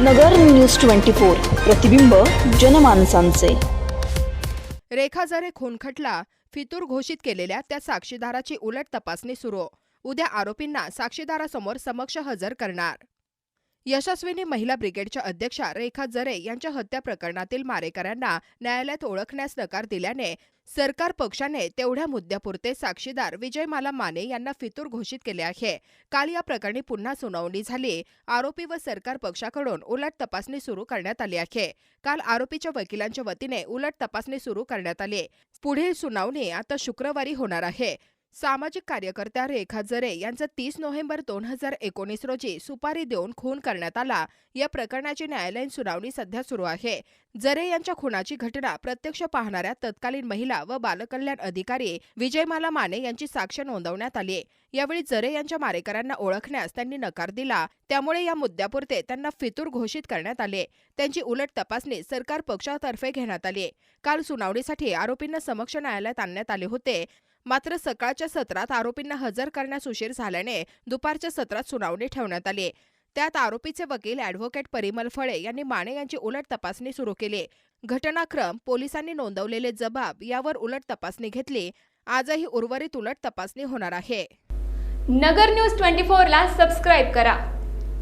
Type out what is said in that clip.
नगर news twenty four प्रतिबिंब जनमानसांचे. रेखा जरे खूनखटला फितूर घोषित केलेल्या त्या साक्षीदाराची उलट तपासणी सुरू. उद्या आरोपींना साक्षीदारासमोर समक्ष हजर करणार. यशस्विनी महिला ब्रिगेडच्या अध्यक्षा रेखा जरे यांच्या हत्या प्रकरणातील मारेकऱ्यांना न्यायालयात ओळखण्यास नकार दिल्याने सरकार पक्षाने तेवढ्या मुद्द्यापुरते साक्षीदार विजयमाला माने यांना फितूर घोषित केले आहे. काल या प्रकरणी पुन्हा सुनावणी झाली. आरोपी व सरकार पक्षाकडून उलट तपासणी सुरू करण्यात आली आहे. काल आरोपीच्या वकिलांच्या वतीने उलट तपासणी सुरू करण्यात आली. पुढील सुनावणी आता शुक्रवारी होणार आहे. सामाजिक कार्यकर्त्या रेखा जरे यांचा तीस नोव्हेंबर दोन हजार एकोणीस रोजी सुपारी देऊन खून करण्यात आला. या प्रकरणाची न्यायालयीन सुनावणी सध्या सुरू आहे. जरे यांच्या खुनाची घटना प्रत्यक्ष पाहणाऱ्या तत्कालीन महिला व बालकल्याण अधिकारी विजयमाला माने यांची साक्ष नोंदवण्यात आली यावेळी जरे यांच्या मारेकऱ्यांना ओळखण्यास त्यांनी नकार दिला. त्यामुळे या मुद्द्यापुरते त्यांना फितूर घोषित करण्यात आले. त्यांची उलट तपासणी सरकार पक्षातर्फे घेण्यात आली काल सुनावणीसाठी आरोपींना समक्ष न्यायालयात आणण्यात आले होते. मात्र सकाळच्या सत्रात आरोपींना हजर करण्यास उशीर झाल्याने दुपारच्या सत्रात सुनावणी ठेवण्यात आली. त्यात आरोपीचे वकील ॲडव्होकेट परिमल फळे यांनी माने यांची उलट तपासणी सुरू केली. घटनाक्रम पोलिसांनी नोंदवलेले जबाब यावर उलट तपासणी घेतली. आजही उर्वरित उलट तपासणी होणार आहे. नगर न्यूज ट्वेंटी फोरला सबस्क्राईब करा.